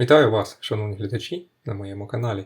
Вітаю вас, шановні глядачі, на моєму каналі.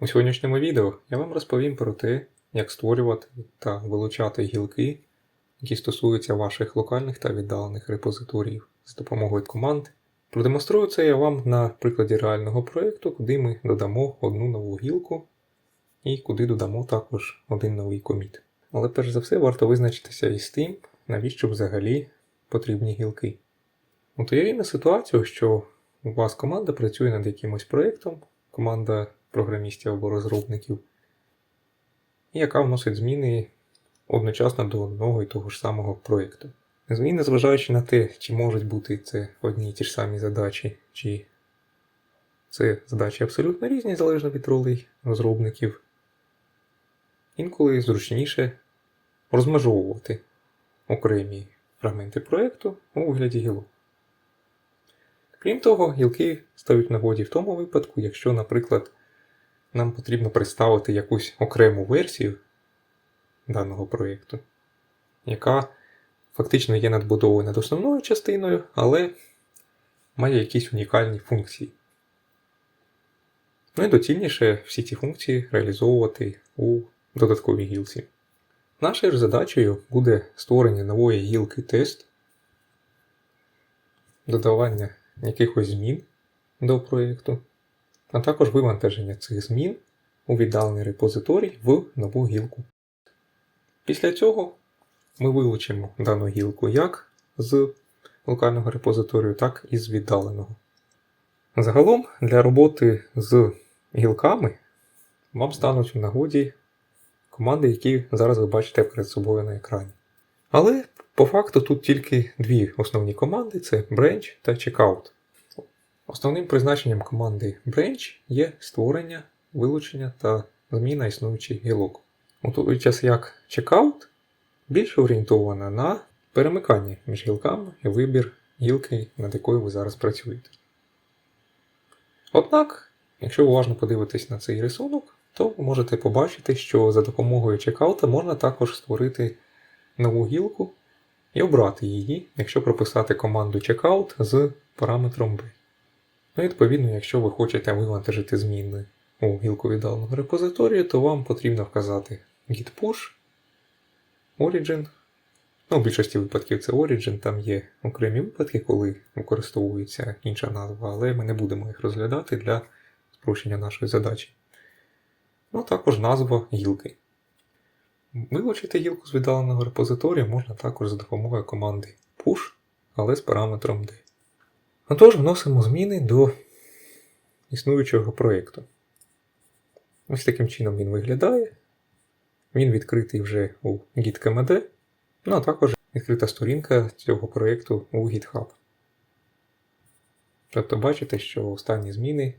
У сьогоднішньому відео я вам розповім про те, як створювати та вилучати гілки, які стосуються ваших локальних та віддалених репозиторіїв з допомогою команд. Продемонструю це я вам на прикладі реального проєкту, куди ми додамо одну нову гілку і куди додамо також один новий коміт. Але перш за все варто визначитися із тим, навіщо взагалі потрібні гілки. От уявімо ситуацію, що у вас команда працює над якимось проєктом, команда програмістів або розробників, яка вносить зміни одночасно до одного і того ж самого проєкту. Зміни, зважаючи на те, чи можуть бути це одні і ті ж самі задачі, чи це задачі абсолютно різні, залежно від ролей розробників. Інколи зручніше розмежовувати окремі фрагменти проєкту у вигляді гілок. Крім того, гілки стають нагоді в тому випадку, якщо, наприклад, нам потрібно представити якусь окрему версію даного проєкту, яка фактично є надбудовою над основною частиною, але має якісь унікальні функції. Ну і доцільніше всі ці функції реалізовувати у додатковій гілці. Нашою ж задачею буде створення нової гілки тест, додавання якихось змін до проєкту, а також вивантаження цих змін у віддалений репозиторій в нову гілку. Після цього ми вилучимо дану гілку як з локального репозиторію, так і з віддаленого. Загалом для роботи з гілками вам стануть в нагоді команди, які зараз ви бачите перед собою на екрані. Але по факту тут тільки дві основні команди: це branch та checkout. Основним призначенням команди branch є створення, вилучення та зміна існуючих гілок. У той час як checkout більше орієнтована на перемикання між гілками і вибір гілки, над якою ви зараз працюєте. Однак, якщо уважно подивитись на цей рисунок, то ви можете побачити, що за допомогою чекаута можна також створити нову гілку і обрати її, якщо прописати команду checkout з параметром B. Ну відповідно, якщо ви хочете вивантажити зміни у гілку віддаленого репозиторію, то вам потрібно вказати git push, origin. Ну, в більшості випадків це Origin, там є окремі випадки, коли використовується інша назва, але ми не будемо їх розглядати для спрощення нашої задачі. Ну, також назва гілки. Вилучити гілку з віддаленого репозиторію можна також за допомогою команди push, але з параметром D. Отож, вносимо зміни до існуючого проєкту. Ось таким чином він виглядає. Він відкритий вже у GitKMD, ну а також відкрита сторінка цього проєкту у GitHub. Тобто бачите, що останні зміни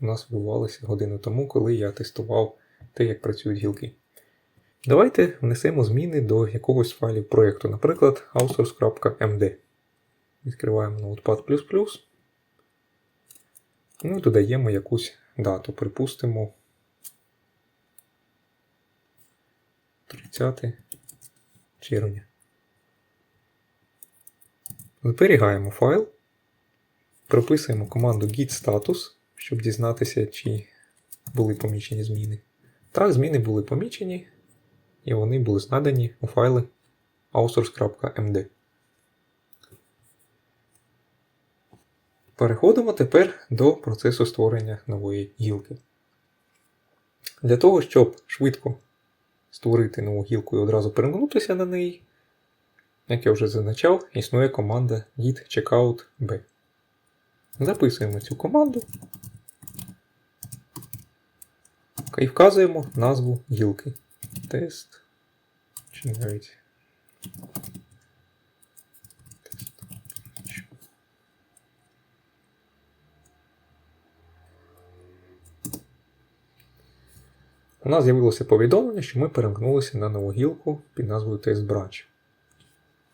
у нас відбувалися годину тому, коли я тестував те, як працюють гілки. Давайте внесемо зміни до якогось файлів проєкту, наприклад, outsource.md. Відкриваємо Notepad++. Ну і додаємо якусь дату, припустимо. 30 червня. Зберігаємо файл, прописуємо команду git status, щоб дізнатися, чи були помічені зміни. Так, зміни були помічені, і вони були знадані у файли outsource.md. Переходимо тепер до процесу створення нової гілки. Для того, щоб швидко створити нову гілку і одразу перемкнутися на неї, як я вже зазначав, існує команда git checkout b. Записуємо цю команду і вказуємо назву гілки. Тест. Чи навіть. У нас з'явилося повідомлення, що ми перемкнулися на нову гілку під назвою Test Branch.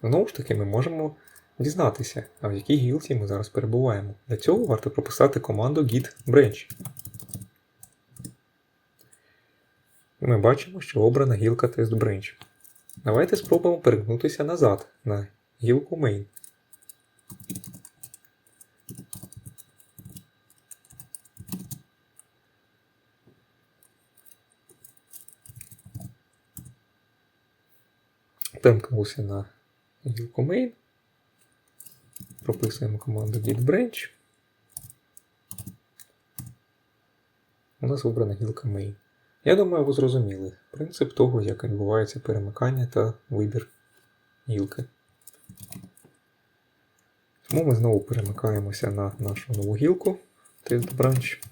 Знову ж таки, ми можемо дізнатися, а в якій гілці ми зараз перебуваємо. Для цього варто прописати команду git branch. Ми бачимо, що обрана гілка Test Branch. Давайте спробуємо перегнутися назад на гілку Main. Темкнувся на гілку Main. Прописуємо команду Git branch. У нас вибрана гілка Main. Я думаю, ви зрозуміли принцип того, як відбувається перемикання та вибір гілки. Тому ми знову перемикаємося на нашу нову гілку test branch.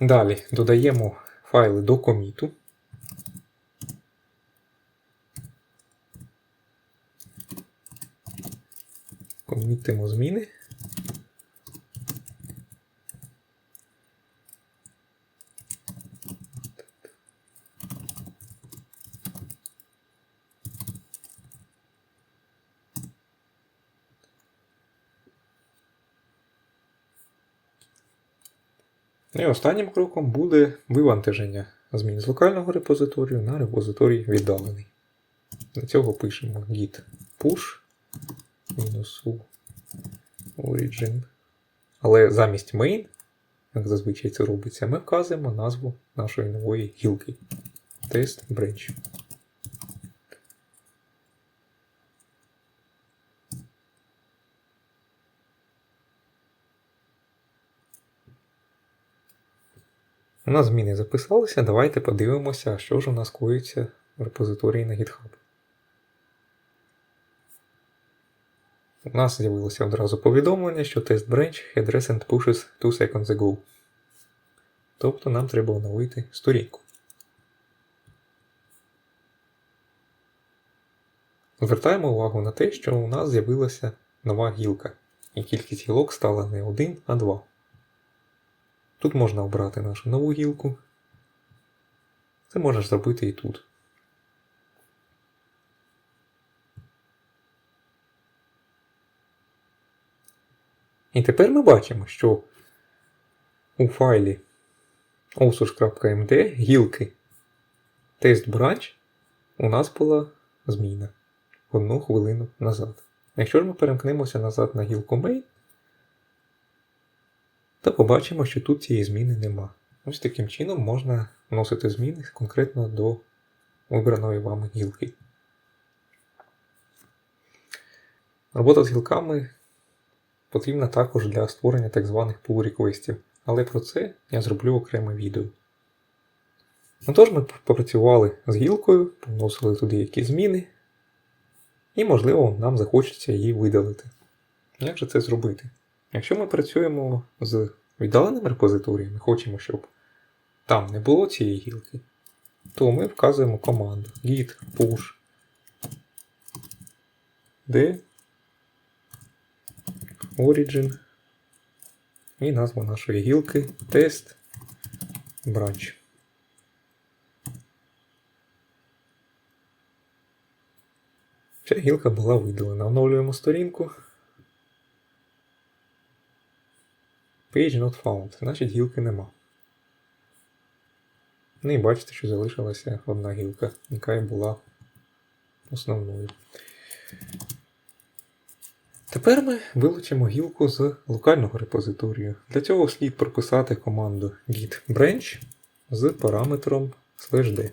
Далі додаємо файли до коміту. Комітимо зміни. І останнім кроком буде вивантаження змін з локального репозиторію на репозиторій віддалений. Для цього пишемо git push u origin. Але замість main, як зазвичай це робиться, ми вказуємо назву нашої нової гілки. Test branch. У нас зміни записалися. Давайте подивимося, що ж у нас коїться в репозиторії на GitHub. У нас з'явилося одразу повідомлення, що тест branch had recent pushes 2 seconds ago. Тобто нам треба оновити сторінку. Звертаємо увагу на те, що у нас з'явилася нова гілка, і кількість гілок стала не 1, а 2. Тут можна обрати нашу нову гілку. Це можеш зробити і тут. І тепер ми бачимо, що у файлі osus.md гілки тест у нас була зміна одну хвилину назад. Якщо ж ми перемкнемося назад на гілку main, то побачимо, що тут цієї зміни нема. Ось таким чином можна вносити зміни конкретно до вибраної вами гілки. Робота з гілками потрібна також для створення так званих pull реквестів але про це я зроблю окреме відео. Ну тож ми попрацювали з гілкою, вносили туди якісь зміни, і, можливо, нам захочеться її видалити. Як же це зробити? Якщо ми працюємо з віддаленим репозиторієм і хочемо, щоб там не було цієї гілки, то ми вказуємо команду git push d origin і назва нашої гілки тест branch. Ця гілка була видалена. Оновлюємо сторінку. Page not found, значить гілки нема. Ну і бачите, що залишилася одна гілка, яка і була основною. Тепер ми вилучимо гілку з локального репозиторію. Для цього слід прописати команду git branch з параметром d.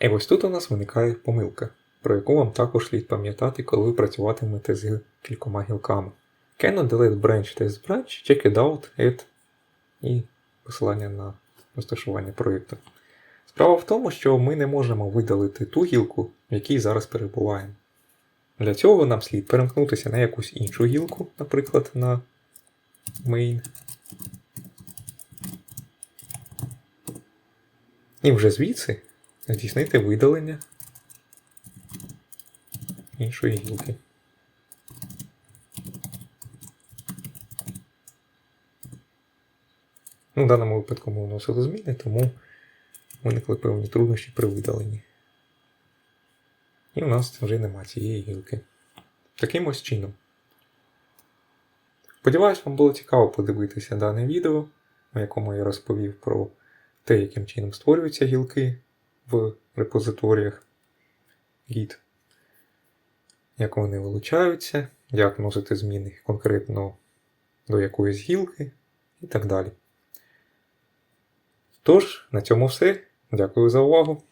І ось тут у нас виникає помилка, про яку вам також слід пам'ятати, коли ви працюватимете з кількома гілками. Cannot delete branch test branch, check it out, add і посилання на розташування проєкту. Справа в тому, що ми не можемо видалити ту гілку, в якій зараз перебуваємо. Для цього нам слід перемкнутися на якусь іншу гілку, наприклад, на main. І вже звідси здійснити видалення іншої гілки. Ну, В даному випадку ми вносили зміни, тому виникли певні труднощі при видаленні. І у нас вже нема цієї гілки. Таким ось чином. Сподіваюсь, вам було цікаво подивитися дане відео, у якому я розповів про те, яким чином створюються гілки в репозиторіях, Git, як вони вилучаються, як вносити зміни конкретно до якоїсь гілки і так далі. Тож, на цьому все. Дякую за увагу.